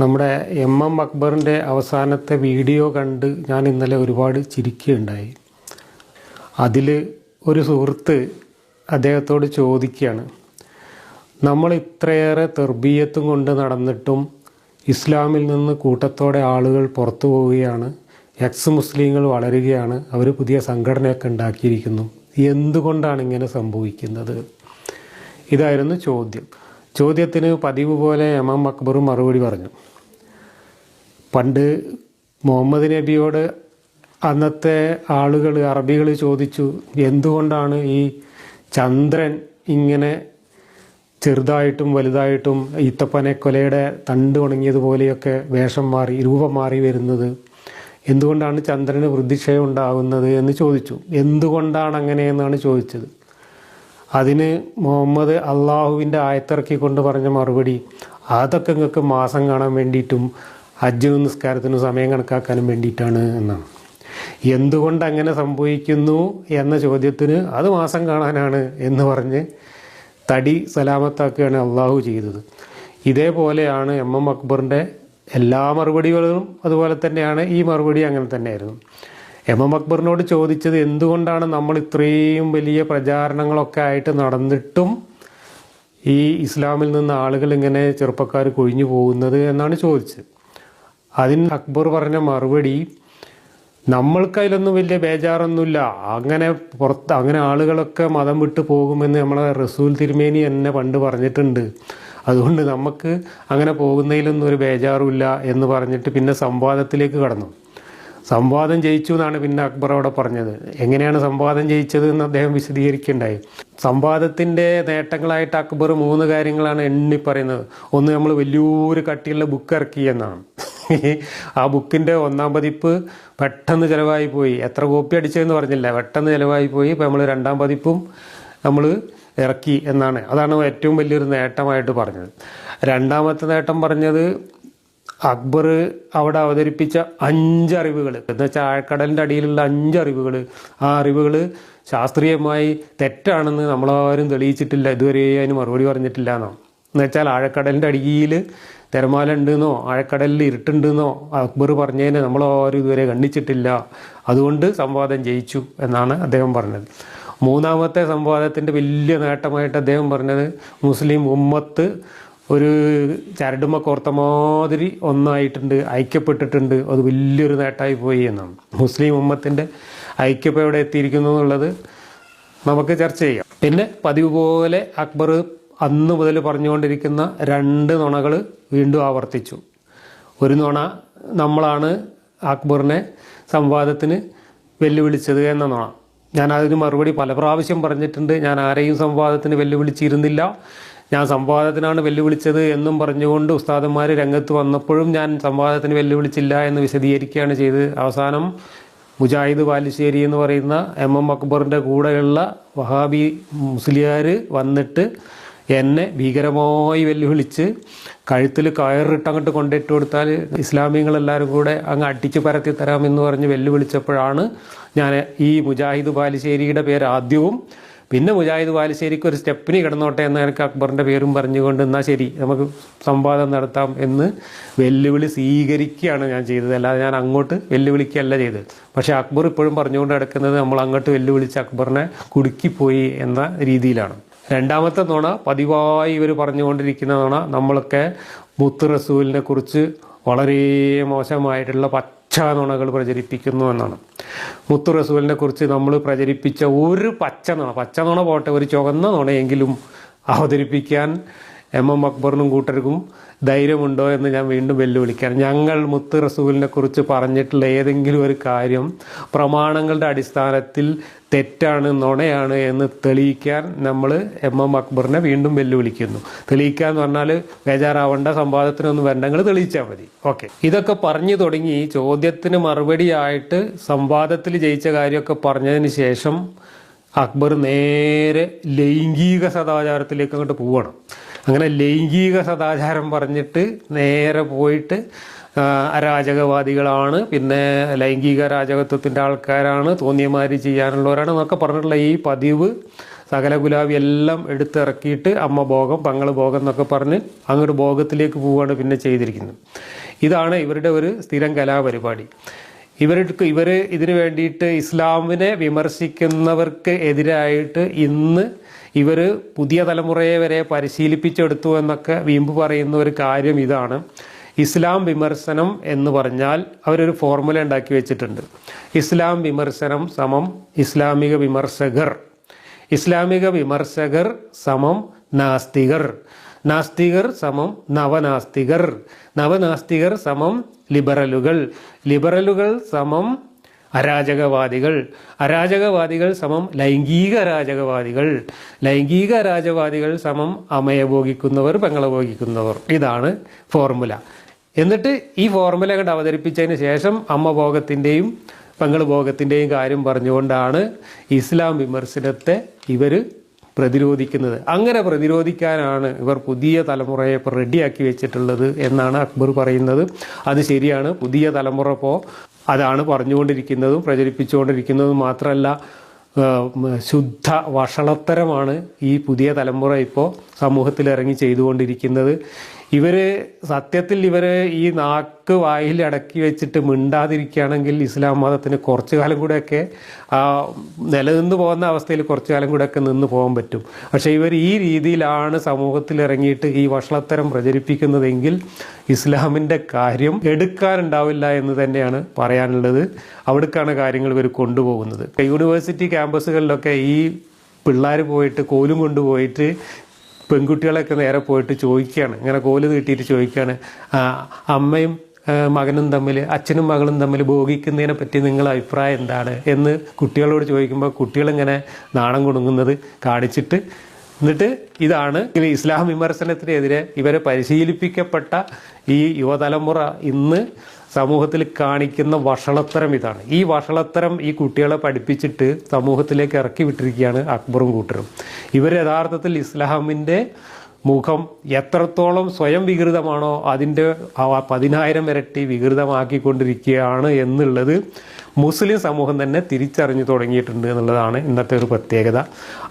നമ്മുടെ M M അക്ബറിന്റെ അവസാനത്തെ വീഡിയോ കണ്ട് ഞാൻ ഇന്നലെ ഒരുപാട് ചിരിക്കുകയുണ്ടായി. അതിൽ ഒരു സുഹൃത്ത് അദ്ദേഹത്തോട് ചോദിക്കുകയാണ് നമ്മൾ ഇത്രയേറെ തെർബീയത്തും കൊണ്ട് നടന്നിട്ടും ഇസ്ലാമിൽ നിന്ന് കൂട്ടത്തോടെ ആളുകൾ പുറത്തു പോവുകയാണ് എക്സ് മുസ്ലിങ്ങൾ വളരുകയാണ് അവർ പുതിയ സംഘടനയൊക്കെ ഉണ്ടാക്കിയിരിക്കുന്നു. എന്തുകൊണ്ടാണ് ഇങ്ങനെ സംഭവിക്കുന്നത്? ഇതായിരുന്നു ചോദ്യം. ചോദ്യത്തിന് പതിവ് പോലെ എം എം അക്ബറും മറുപടി പറഞ്ഞു. പണ്ട് മുഹമ്മദ് നബിയോട് അന്നത്തെ ആളുകൾ അറബികൾ ചോദിച്ചു എന്തുകൊണ്ടാണ് ഈ ചന്ദ്രൻ ഇങ്ങനെ ചെറുതായിട്ടും വലുതായിട്ടും ഈത്തപ്പനെ കൊലയുടെ തണ്ട് ഉണങ്ങിയതുപോലെയൊക്കെ വേഷം മാറി രൂപം മാറി വരുന്നത്? എന്തുകൊണ്ടാണ് ചന്ദ്രന് വൃദ്ധിക്ഷയം ഉണ്ടാകുന്നത്? എന്ന് ചോദിച്ചു. എന്തുകൊണ്ടാണ് അങ്ങനെയെന്നാണ് ചോദിച്ചത്. അതിന് മുഹമ്മദ് അള്ളാഹുവിന്റെ ആയത്തിറക്കി കൊണ്ട് പറഞ്ഞ മറുപടി അതൊക്കെ നിങ്ങൾക്ക് മാസം കാണാൻ വേണ്ടിയിട്ടും ഹജ്ജിനും നിസ്കാരത്തിനും സമയം കണക്കാക്കാനും വേണ്ടിയിട്ടാണ് എന്നാണ്. എന്തുകൊണ്ട് അങ്ങനെ സംഭവിക്കുന്നു എന്ന ചോദ്യത്തിന് അത് മാസം കാണാനാണ് എന്ന് പറഞ്ഞ് തടി സലാമത്താക്കുകയാണ് അള്ളാഹു ചെയ്തത്. ഇതേപോലെയാണ് എം എം അക്ബറിന്റെ എല്ലാ മറുപടികളും അതുപോലെ തന്നെയാണ് ഈ മറുപടി അങ്ങനെ തന്നെയായിരുന്നു. എം എം അക്ബറിനോട് ചോദിച്ചത് എന്തുകൊണ്ടാണ് നമ്മൾ ഇത്രയും വലിയ പ്രചാരണങ്ങളൊക്കെ ആയിട്ട് നടന്നിട്ടും ഈ ഇസ്ലാമിൽ നിന്ന് ആളുകൾ ഇങ്ങനെ ചെറുപ്പക്കാർ കൊഴിഞ്ഞു പോകുന്നത് എന്നാണ് ചോദിച്ചത്. അതിന് അക്ബർ പറഞ്ഞ മറുപടി നമ്മൾക്ക് അതിലൊന്നും വലിയ ബേജാറൊന്നുമില്ല. അങ്ങനെ പുറത്ത് അങ്ങനെ ആളുകളൊക്കെ മതം വിട്ടു പോകുമെന്ന് നമ്മളെ റസൂൽ തിരുമേനി എന്നെ പണ്ട് പറഞ്ഞിട്ടുണ്ട്. അതുകൊണ്ട് നമുക്ക് അങ്ങനെ പോകുന്നതിലൊന്നും ഒരു ബേജാറുമില്ല എന്ന് പറഞ്ഞിട്ട് പിന്നെ സംവാദത്തിലേക്ക് കടന്നു. സംവാദം ജയിച്ചു എന്നാണ് പിന്നെ അക്ബർ അവിടെ പറഞ്ഞത്. എങ്ങനെയാണ് സംവാദം ജയിച്ചത് എന്ന് അദ്ദേഹം വിശദീകരിക്കുകയുണ്ടായി. സംവാദത്തിന്റെ നേട്ടങ്ങളായിട്ട് അക്ബർ മൂന്ന് കാര്യങ്ങളാണ് എണ്ണി പറയുന്നത്. ഒന്ന് നമ്മൾ വലിയൊരു കട്ടിയുള്ള ബുക്ക് ഇറക്കി എന്നാണ്. ആ ബുക്കിന്റെ ഒന്നാം പതിപ്പ് പെട്ടെന്ന് ചിലവായി പോയി. എത്ര കോപ്പി അടിച്ചതെന്ന് പറഞ്ഞില്ല. പെട്ടെന്ന് ചിലവായി പോയി. ഇപ്പോൾ നമ്മൾ രണ്ടാം പതിപ്പും നമ്മൾ ഇറക്കി എന്നാണ്. അതാണ് ഏറ്റവും വലിയൊരു നേട്ടമായിട്ട് പറഞ്ഞത്. രണ്ടാമത്തെ നേട്ടം പറഞ്ഞത് അക്ബർ അവിടെ അവതരിപ്പിച്ച അഞ്ചറിവുകൾ എന്ന് വെച്ചാൽ ആഴക്കടലിന്റെ അടിയിലുള്ള അഞ്ചറിവുകൾ ആ അറിവുകൾ ശാസ്ത്രീയമായി തെറ്റാണെന്ന് നമ്മളാരും തെളിയിച്ചിട്ടില്ല. ഇതുവരെ അതിന് മറുപടി പറഞ്ഞിട്ടില്ല എന്നോ. എന്നുവെച്ചാൽ ആഴക്കടലിന്റെ അടിയിൽ തിരമാല ഉണ്ടെന്നോ ആഴക്കടലിൽ ഇരുട്ടുണ്ടെന്നോ അക്ബർ പറഞ്ഞതിനെ നമ്മളാരും ഇതുവരെ കണ്ണിച്ചിട്ടില്ല അതുകൊണ്ട് സംവാദം ജയിച്ചു എന്നാണ് അദ്ദേഹം പറഞ്ഞത്. മൂന്നാമത്തെ സംവാദത്തിന്റെ വലിയ നേട്ടമായിട്ട് അദ്ദേഹം പറഞ്ഞത് മുസ്ലിം ഉമ്മത്ത് ഒരു ചരടുമ കോർത്ത മാതിരി ഒന്നായിട്ടുണ്ട് ഐക്യപ്പെട്ടിട്ടുണ്ട്. അത് വലിയൊരു നേട്ടമായി പോയി എന്നാണ്. മുസ്ലിം ഉമ്മത്തിന്റെ ഐക്യപ്പം എവിടെ എത്തിയിരിക്കുന്നു എന്നുള്ളത് നമുക്ക് ചർച്ച ചെയ്യാം. പിന്നെ പതിവ് പോലെ അക്ബർ അന്ന് മുതൽ പറഞ്ഞുകൊണ്ടിരിക്കുന്ന രണ്ട് നുണകൾ വീണ്ടും ആവർത്തിച്ചു. ഒരു നുണ നമ്മളാണ് അക്ബറിനെ സംവാദത്തിന് വെല്ലുവിളിച്ചത് എന്ന നുണ. ഞാൻ അതിന് മറുപടി പല പ്രാവശ്യം പറഞ്ഞിട്ടുണ്ട്. ഞാൻ ആരെയും സംവാദത്തിന് വെല്ലുവിളിച്ചിരുന്നില്ല. ഞാൻ സംവാദത്തിനാണ് വെല്ലുവിളിച്ചത് എന്നും പറഞ്ഞുകൊണ്ട് ഉസ്താദന്മാർ രംഗത്ത് വന്നപ്പോഴും ഞാൻ സംവാദത്തിന് വെല്ലുവിളിച്ചില്ല എന്ന് വിശദീകരിക്കുകയാണ് ചെയ്ത് അവസാനം മുജാഹിദ് ബാലുശ്ശേരി എന്ന് പറയുന്ന എം എം അക്ബറിന്റെ കൂടെയുള്ള വഹാബി മുസ്ലിയാർ വന്നിട്ട് എന്നെ ഭീകരമായി വെല്ലുവിളിച്ച് കഴുത്തിൽ കയറിട്ട് അങ്ങോട്ട് കൊണ്ടിട്ട് കൊടുത്താൽ ഇസ്ലാമികളെല്ലാവരും കൂടെ അങ്ങ് അടിച്ചു പരത്തി തരാമെന്ന് പറഞ്ഞ് വെല്ലുവിളിച്ചപ്പോഴാണ് ഞാൻ ഈ മുജാഹിദ് ബാലുശ്ശേരിയുടെ പേര് ആദ്യവും പിന്നെ മുജാഹിദ് ബാലുശ്ശേരിക്ക് ഒരു സ്റ്റെപ്പിന് കിടന്നോട്ടെ എന്ന് എനിക്ക് അക്ബറിന്റെ പേരും പറഞ്ഞുകൊണ്ട് എന്നാൽ ശരി നമുക്ക് സംവാദം നടത്താം എന്ന് വെല്ലുവിളി സ്വീകരിക്കുകയാണ് ഞാൻ ചെയ്തത്. അല്ലാതെ ഞാൻ അങ്ങോട്ട് വെല്ലുവിളിക്കുകയല്ല ചെയ്തത്. പക്ഷേ അക്ബർ ഇപ്പോഴും പറഞ്ഞുകൊണ്ട് നടക്കുന്നത് നമ്മൾ അങ്ങോട്ട് വെല്ലുവിളിച്ച് അക്ബറിനെ കുടുക്കിപ്പോയി എന്ന രീതിയിലാണ്. രണ്ടാമത്തെ നോണ പതിവായി ഇവർ പറഞ്ഞുകൊണ്ടിരിക്കുന്ന നോണ നമ്മളൊക്കെ മുത്ത് റസൂലിനെ കുറിച്ച് വളരെ മോശമായിട്ടുള്ള പച്ച നുണകൾ പ്രചരിപ്പിക്കുന്നു എന്നാണ്. മുത്തു റസൂലിനെ കുറിച്ച് നമ്മൾ പ്രചരിപ്പിച്ച ഒരു പച്ച നുണ പച്ച നുണ പോട്ടെ ഒരു ചുവന്ന നുണയെങ്കിലും അവതരിപ്പിക്കാൻ എം എം അക്ബറിനും കൂട്ടർക്കും ധൈര്യമുണ്ടോ എന്ന് ഞാൻ വീണ്ടും വെല്ലുവിളിക്കാൻ ഞങ്ങൾ മുത്ത് റസൂലിനെ കുറിച്ച് പറഞ്ഞിട്ടുള്ള ഏതെങ്കിലും ഒരു കാര്യം പ്രമാണങ്ങളുടെ അടിസ്ഥാനത്തിൽ തെറ്റാണ് നുണയാണ് എന്ന് തെളിയിക്കാൻ നമ്മൾ എം എം അക്ബറിനെ വീണ്ടും വെല്ലുവിളിക്കുന്നു. തെളിയിക്കുക എന്ന് പറഞ്ഞാൽ ബേജാറാവേണ്ട സംവാദത്തിനൊന്നും വേണ്ടെങ്കിൽ തെളിയിച്ചാൽ മതി. ഓക്കെ. ഇതൊക്കെ പറഞ്ഞു തുടങ്ങി ചോദ്യത്തിന് മറുപടിയായിട്ട് സംവാദത്തിൽ ജയിച്ച കാര്യമൊക്കെ പറഞ്ഞതിന് ശേഷം അക്ബർ നേരെ ലൈംഗിക സദാചാരത്തിലേക്ക് അങ്ങോട്ട് പോവണം. അങ്ങനെ ലൈംഗിക സദാചാരം പറഞ്ഞിട്ട് നേരെ പോയിട്ട് അരാജകവാദികളാണ്. പിന്നെ ലൈംഗിക രാജകത്വത്തിന്റെ ആൾക്കാരാണ്. തോന്നിയമാരി ചെയ്യാനുള്ളവരാണ്. എന്നൊക്കെ പറഞ്ഞിട്ടുള്ള ഈ പതിവ് സകല ഗുലാബി എല്ലാം എടുത്തിറക്കിയിട്ട് അമ്മ ഭോഗം പങ്ങൾ ഭോഗം എന്നൊക്കെ പറഞ്ഞ് അങ്ങോട്ട് ഭോഗത്തിലേക്ക് പോവുകയാണ് പിന്നെ ചെയ്തിരിക്കുന്നത്. ഇതാണ് ഇവരുടെ ഒരു സ്ഥിരം കലാപരിപാടി. ഇവർക്ക് ഇവർ ഇതിനു വേണ്ടിയിട്ട് ഇസ്ലാമിനെ വിമർശിക്കുന്നവർക്ക് എതിരായിട്ട് ഇന്ന് ഇവർ പുതിയ തലമുറയെ വരെ പരിശീലിപ്പിച്ചെടുത്തു എന്നൊക്കെ വീമ്പ് പറയുന്ന ഒരു കാര്യം ഇതാണ്. ഇസ്ലാം വിമർശനം എന്ന് പറഞ്ഞാൽ അവരൊരു ഫോർമുല ഉണ്ടാക്കി വെച്ചിട്ടുണ്ട്. ഇസ്ലാം വിമർശനം സമം ഇസ്ലാമിക വിമർശകർ. ഇസ്ലാമിക വിമർശകർ സമം നാസ്തികർ. നാസ്തികർ സമം നവനാസ്തികർ. നവനാസ്തികർ സമം ലിബറലുകൾ. ലിബറലുകൾ സമം അരാജകവാദികൾ. അരാജകവാദികൾ സമം ലൈംഗിക അരാജകവാദികൾ. ലൈംഗിക അരാജകവാദികൾ സമം അമയഭോഗിക്കുന്നവർ പെങ്ങളഭോഗിക്കുന്നവർ. ഇതാണ് ഫോർമുല. എന്നിട്ട് ഈ ഫോർമുല കണ്ട് അവതരിപ്പിച്ചതിന് ശേഷം അമ്മ ഭോഗത്തിന്റെയും പെങ്ങൾ ഭോഗത്തിന്റെയും കാര്യം പറഞ്ഞുകൊണ്ടാണ് ഇസ്ലാം വിമർശനത്തെ ഇവർ പ്രതിരോധിക്കുന്നത്. അങ്ങനെ പ്രതിരോധിക്കാനാണ് ഇവർ പുതിയ തലമുറയെ റെഡിയാക്കി വെച്ചിട്ടുള്ളത് എന്നാണ് അക്ബർ പറയുന്നത്. അത് ശരിയാണ്. പുതിയ തലമുറ ഇപ്പോൾ അതാണ് പറഞ്ഞുകൊണ്ടിരിക്കുന്നതും പ്രചരിപ്പിച്ചുകൊണ്ടിരിക്കുന്നതും മാത്രമല്ല ശുദ്ധ വഷളത്തരമാണ് ഈ പുതിയ തലമുറ ഇപ്പോൾ സമൂഹത്തിൽ ഇറങ്ങി ചെയ്തുകൊണ്ടിരിക്കുന്നത്. ഇവർ സത്യത്തിൽ ഇവർ ഈ നാക്ക് വായിൽ അടക്കി വെച്ചിട്ട് മിണ്ടാതിരിക്കുകയാണെങ്കിൽ ഇസ്ലാം മതത്തിന് കുറച്ചു കാലം കൂടെയൊക്കെ ആ നിലനിന്ന് പോകുന്ന അവസ്ഥയിൽ കുറച്ചു കാലം കൂടെയൊക്കെ നിന്ന് പോകാൻ പറ്റും. പക്ഷേ ഇവർ ഈ രീതിയിലാണ് സമൂഹത്തിൽ ഇറങ്ങിയിട്ട് ഈ വഷളത്തരം പ്രചരിപ്പിക്കുന്നതെങ്കിൽ ഇസ്ലാമിന്റെ കാര്യം എടുക്കാനുണ്ടാവില്ല എന്ന് തന്നെയാണ് പറയാനുള്ളത്. അവിടേക്കാണ് കാര്യങ്ങൾ ഇവർ കൊണ്ടുപോകുന്നത്. യൂണിവേഴ്സിറ്റി ക്യാമ്പസുകളിലൊക്കെ ഈ പിള്ളേർ പോയിട്ട് കോലും കൊണ്ടുപോയിട്ട് പെൺകുട്ടികളൊക്കെ നേരെ പോയിട്ട് ചോദിക്കുകയാണ്. ഇങ്ങനെ കോൽ നീട്ടിയിട്ട് ചോദിക്കുകയാണ്. അമ്മയും മകനും തമ്മിൽ അച്ഛനും മകളും തമ്മിൽ ഭോഗിക്കുന്നതിനെ പറ്റി നിങ്ങളുടെ അഭിപ്രായം എന്താണ്? എന്ന് കുട്ടികളോട് ചോദിക്കുമ്പോൾ കുട്ടികളിങ്ങനെ നാണം കൊടുങ്ങുന്നത് കാണിച്ചിട്ട് എന്നിട്ട് ഇതാണ് ഇസ്ലാം വിമർശനത്തിനെതിരെ ഇവരെ പരിശീലിപ്പിക്കപ്പെട്ട ഈ യുവതലമുറ ഇന്ന് സമൂഹത്തിൽ കാണിക്കുന്ന വഷളത്തരം ഇതാണ്. ഈ വഷളത്തരം ഈ കുട്ടികളെ പഠിപ്പിച്ചിട്ട് സമൂഹത്തിലേക്ക് ഇറക്കി വിട്ടിരിക്കുകയാണ് അക്ബറും കൂട്ടരും. ഇവർ യഥാർത്ഥത്തിൽ ഇസ്ലാമിന്റെ മുഖം എത്രത്തോളം സ്വയം വികൃതമാണോ അതിന്റെ പതിനായിരം ഇരട്ടി വികൃതമാക്കിക്കൊണ്ടിരിക്കുകയാണ് എന്നുള്ളത് മുസ്ലിം സമൂഹം തന്നെ തിരിച്ചറിഞ്ഞു തുടങ്ങിയിട്ടുണ്ട് എന്നുള്ളതാണ് ഇന്നത്തെ ഒരു പ്രത്യേകത.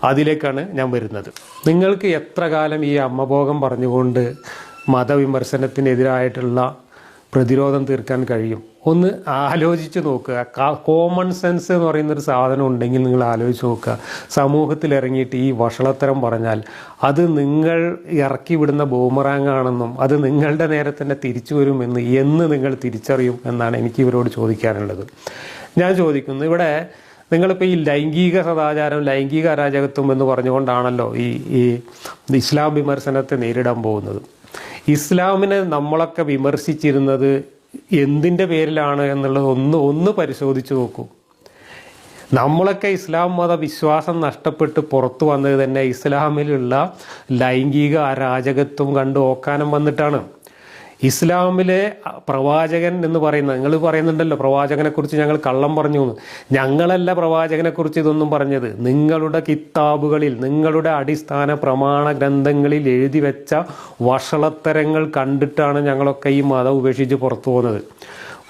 അതിലേക്കാണ് ഞാൻ വരുന്നത്. നിങ്ങൾക്ക് എത്ര കാലം ഈ അമ്മഭോഗം പറഞ്ഞുകൊണ്ട് മതവിമർശനത്തിനെതിരായിട്ടുള്ള പ്രതിരോധം തീർക്കാൻ കഴിയും. ഒന്ന് ആലോചിച്ച് നോക്കുക. കോമൺ സെൻസ് എന്ന് പറയുന്നൊരു സാധനം ഉണ്ടെങ്കിൽ നിങ്ങൾ ആലോചിച്ച് നോക്കുക. സമൂഹത്തിൽ ഇറങ്ങിയിട്ട് ഈ വഷളത്തരം പറഞ്ഞാൽ അത് നിങ്ങൾ ഇറക്കി വിടുന്ന ബോമറാങ്ങാണെന്നും അത് നിങ്ങളുടെ നേരെ തന്നെ തിരിച്ചു വരുമെന്ന് എന്ന് നിങ്ങൾ തിരിച്ചറിയും എന്നാണ് എനിക്ക് ഇവരോട് ചോദിക്കാനുള്ളത്. ഞാൻ ചോദിക്കുന്നു ഇവിടെ നിങ്ങളിപ്പോൾ ഈ ലൈംഗിക സദാചാരം ലൈംഗിക അരാജകത്വം എന്ന് പറഞ്ഞുകൊണ്ടാണല്ലോ ഈ ഈ ഇസ്ലാം വിമർശനത്തെ നേരിടാൻ പോകുന്നത്. ഇസ്ലാമിനെ നമ്മളൊക്കെ വിമർശിച്ചിരുന്നത് എന്തിന്റെ പേരിലാണ് എന്നുള്ളത് ഒന്ന് ഒന്ന് പരിശോധിച്ച് നോക്കൂ. നമ്മളൊക്കെ ഇസ്ലാം മത വിശ്വാസം നഷ്ടപ്പെട്ട് പുറത്തു വന്നത് തന്നെ ഇസ്ലാമിലുള്ള ലൈംഗിക അരാജകത്വം കണ്ട് ഓക്കാനം വന്നിട്ടാണ്. ഇസ്ലാമിലെ പ്രവാചകൻ എന്ന് പറയുന്നത് നിങ്ങൾ പറയുന്നുണ്ടല്ലോ പ്രവാചകനെ കുറിച്ച് ഞങ്ങൾ കള്ളം പറഞ്ഞു എന്ന്. ഞങ്ങളല്ല പ്രവാചകനെ കുറിച്ച് ഇതൊന്നും പറഞ്ഞത്. നിങ്ങളുടെ കിതാബുകളിൽ നിങ്ങളുടെ അടിസ്ഥാന പ്രമാണ ഗ്രന്ഥങ്ങളിൽ എഴുതി വെച്ച വഷളത്തരങ്ങൾ കണ്ടിട്ടാണ് ഞങ്ങളൊക്കെ ഈ മതം ഉപേക്ഷിച്ച് പുറത്തു പോകുന്നത്.